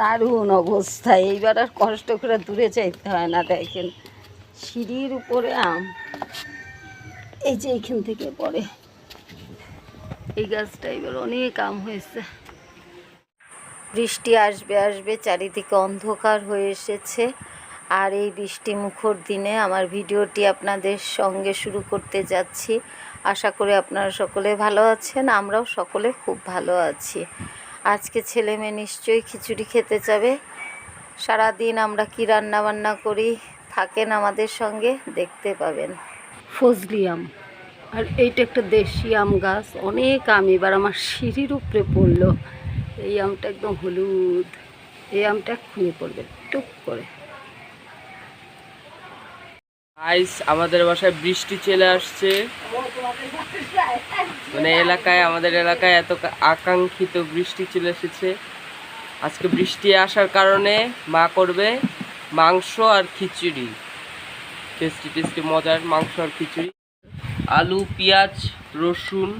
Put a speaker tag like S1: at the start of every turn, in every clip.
S1: দারুণ অবস্থা। এইবার আর কষ্ট করে দূরে যাইতে হয় না, দেখেন। সিঁড়ির উপরে আম। এই যে এইখান থেকে পড়ে। এই গাছটা এবার অনেক আম হয়েছে। বৃষ্টি আসবে আসবে, চারিদিকে অন্ধকার হয়ে এসেছে। আর এই বৃষ্টি মুখর দিনে আমার ভিডিওটি আপনাদের সঙ্গে শুরু করতে যাচ্ছি। আশা করি আপনারা সকলে ভালো আছেন, আমরাও সকলে খুব ভালো আছি। আজকে ছেলে মেয়ে নিশ্চয়ই খিচুড়ি খেতে যাবে। সারাদিন আমরা কি রান্না বান্না করি থাকেন আমাদের সঙ্গে, দেখতে পাবেন। ফজলি আম। আর এইটা একটা দেশি আম গাছ, অনেক আম। এবার আমার সিঁড়ির উপরে পড়ল। এই আমটা একদম হলুদ। এই আমটা খুঁয়ে পড়বে, টুক করে।
S2: আইস আমাদের বাসায় বৃষ্টি চলে আসছে। মানে এলাকায়, আমাদের এলাকায় এত আকাঙ্ক্ষিত বৃষ্টি চলে এসেছে। আজকে বৃষ্টি আসার কারণে মা করবে মাংস আর খিচুড়ি। টেস্টি টেস্টি, মজার মাংস আর খিচুড়ি। আলু, পেঁয়াজ, রসুন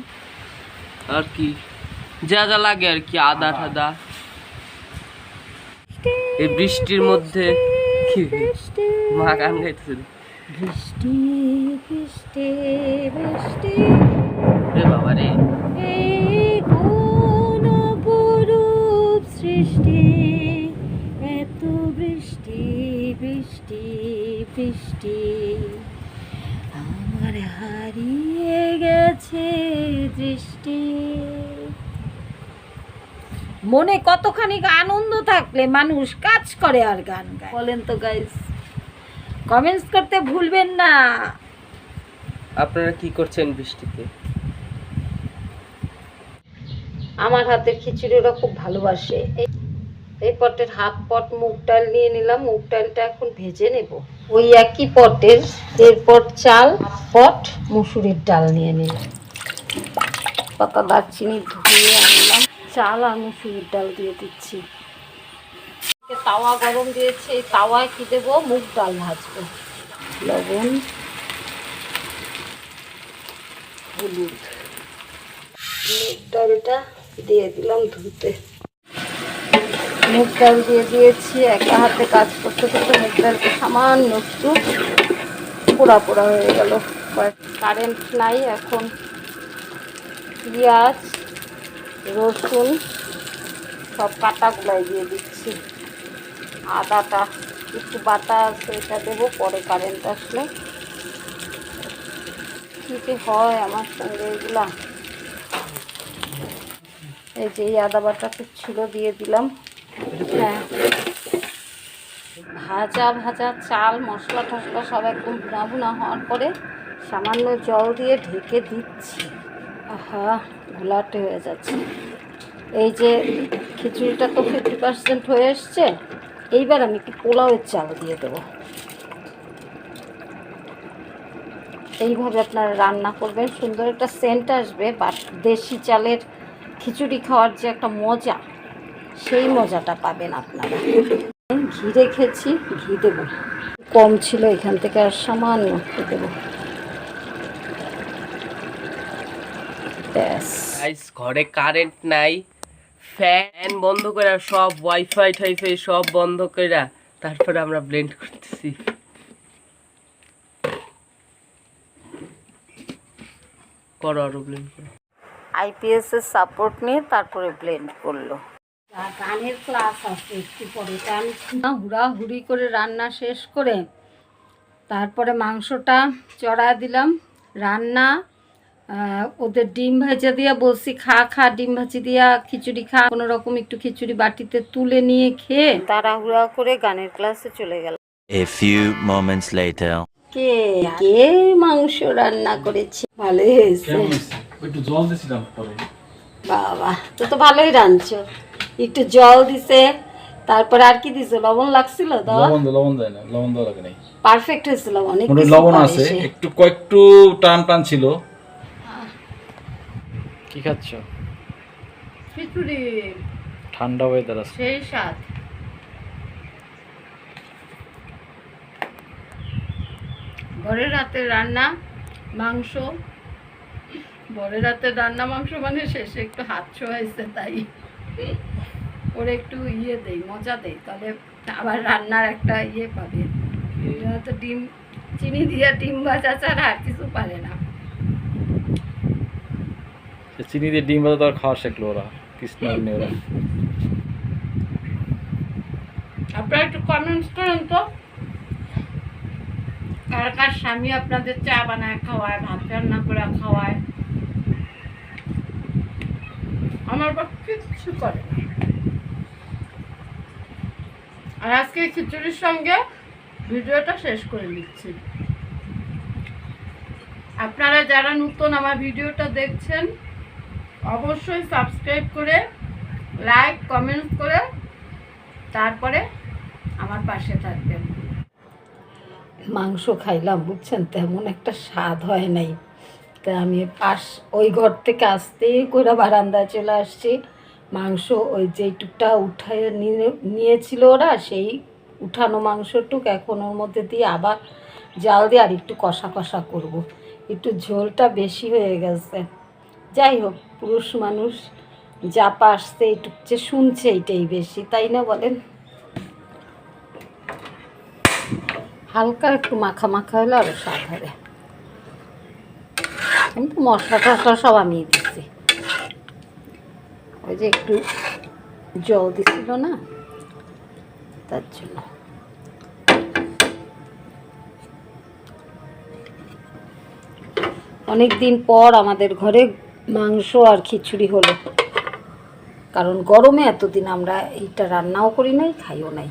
S2: আর কি। যা যা লাগে আর কি, আদা ঠাদা। এই বৃষ্টির মধ্যে মা গান গাইতেছে।
S1: বৃষ্টি বৃষ্টি বৃষ্টি।
S2: রে বাবা রে।
S1: এই কোন অপরূপ সৃষ্টি? এত বৃষ্টি বৃষ্টি বৃষ্টি। আমার হারিয়ে গেছে দৃষ্টি। মনে কতখানি আনন্দ থাকলে মানুষ কাজ করে আর গান গায়। বলেন তো গাইস কমেন্টস করতে ভুলবেন না।
S2: আপনারা কি করছেন বৃষ্টিতে?
S1: আমার হাতের খিচুড়ি ওরা খুব ভালোবাসে। এই- এই পটের হাফ পট মুগ ডাল নিয়ে নিলাম মুগ ডালটা এখন ভেজে নেব। ওই একই পটের দেড় পট চাল পট মুসুরির ডাল নিয়ে নিলাম। পাতা দারচিনি ধুয়ে আনলাম। চাল আর মুসুরির ডাল দিয়ে দিচ্ছি। তাওয়া গরম দিয়েছে, এই তাওয়ায় কি দেবো? মুগ ডাল ভাজবো। লবণ, হলুদ। মুগ ডালটা দিয়ে দিলাম ধুতে। মুগ ডাল দিয়ে দিয়েছি, একা হাতে কাজ করতে করতে মুগ ডালটা সামান্য একটু পোড়া পোড়া হয়ে গেল। কারেন্ট নাই এখন। পেঁয়াজ, রসুন সব কাটাগুলাই দিয়ে দিচ্ছি। আদাটা, একটু বাটা আছে এটা দেবো, পরে কারেন্ট আসলে। কী হয় আমার সঙ্গে এগুলা। এই যে এই আদা বাটাটা ছিল, দিয়ে দিলাম। হ্যাঁ। ভাজা ভাজা চাল, মশলা টশলা সব একদম ভুনা ভুনা হওয়ার পরে সামান্য জল দিয়ে ঢেকে দিচ্ছি। আহা, ঘোলাটে হয়ে যাচ্ছে। এই যে খিচুড়িটা তো ফিফটি পার্সেন্ট হয়ে এসছে। এইবার আমি একটু পোলাওয়ের চাল দিয়ে দেবো। এইভাবে আপনারা রান্না করবেন, সুন্দর একটা সেন্ট আসবে, বা দেশি চালের খিচুড়ি খাওয়ার যে একটা মজা, সেই মজাটা পাবেন আপনারা। ঘি রেখেছি, ঘি দেবো। কম ছিল, এখান থেকে আর সামান্য দেবো।
S2: ঘরে কারেন্ট নাই। ফ্যান বন্ধ করে সব ওয়াইফাই টাইফাই সব বন্ধ করে তারপরে আমরা ব্লেন্ড করতেছি। করো আরও ব্লেন্ড করো।
S1: আইপিএস এর সাপোর্ট নিয়ে তারপরে ব্লেন্ড করল। গানের ক্লাস আছে একটু পরে গান হুড়াহুড়ি করে রান্না শেষ করে তারপরে মাংসটা চড়া দিলাম। রান্না ওদের ডিম ভাজা দিয়া বলছি খা খা ডিম ভাজি দিয়া খিচুড়ি খা। কোনো রকম একটু খিচুড়ি বাটিতে তুলে নিয়ে খেয়ে তাড়াহুড়া করে গানের ক্লাসে চলে গেল
S3: A few moments later.
S1: কে কে মাংস রান্না করেছে? ভালোই হয়েছে।
S4: একটু জল দিয়েছিলাম পরে।
S1: বাবা তো তো ভালোই রাঁধছো। একটু জল দিছে তারপরে আর কি দিছো? লবণ লাগছিল দাও
S4: লবণ লবণ দেয় না লবণ দেওয়া লাগে নাই।
S1: পারফেক্ট হয়েছিল অনেক
S4: লবণ আছে একটু কয়েকটু টান টান ছিল। কি খাচ্ছ?
S1: খিচুড়ি।
S4: ঠান্ডা ওয়েদার আছে।
S1: সেই স্বাদ। ঘরের রাতে রান্না মাংস। বরের রাতে রান্না মাংস মানে শেষে একটু হাত ছোঁয়াইছে তাই। ওরে একটু ইয়ে দেই মজা দেই তাহলে আবার রান্নার একটা ইয়ে পাবে। তো ডিম চিনি দিয়ে ডিম ভাজা ছাড়া আর কিছু পারে না।
S4: চিনি দিয়ে ডিম ভাজা তো আর খাওয়া শিখলো ওরা, কৃষ্ণ ওরা
S1: একটু তো। কার কার স্বামী আপনাদের চা বানায়, খাওয়ায়, ভাত করে, খাওয়ায়? আমার করে আর আজকে খিচুড়ির সঙ্গে ভিডিওটা শেষ করে নিচ্ছি আপনারা যারা নতুন আমার ভিডিওটা দেখছেন অবশ্যই সাবস্ক্রাইব করে লাইক কমেন্টস করে, তারপরে আমার পাশে থাকবেন। মাংস খাইলাম, বুঝছেন? তেমন একটা স্বাদ হয় নাই। তা আমি পাশ, ওই ঘর থেকে আসতে করে বারান্দায় চলে আসছি। মাংস ওই যেইটুকটা উঠায় নিয়ে, নিয়েছিল ওরা, সেই উঠানো মাংসটুক এখন ওর মধ্যে দিয়ে আবার জাল দিয়ে আর একটু কষা কষা করব। একটু ঝোলটা বেশি হয়ে গেছে। যাই হোক পুরুষ মানুষ যা পারছে যে শুনছে এইটাই বেশি, তাই না বলেন? হালকা একটু মাখা মাখা হলে আরও স্বাদ হবে। কিন্তু মশলা টশলা সব আমি দিচ্ছি। ওই যে একটু জল দিছিল না, তার জন্য। অনেক দিন পর আমাদের ঘরে মাংস আর খিচুড়ি হলো। কারণ গরমে এতদিন আমরা এইটা রান্নাও করি নাই খাইও নাই।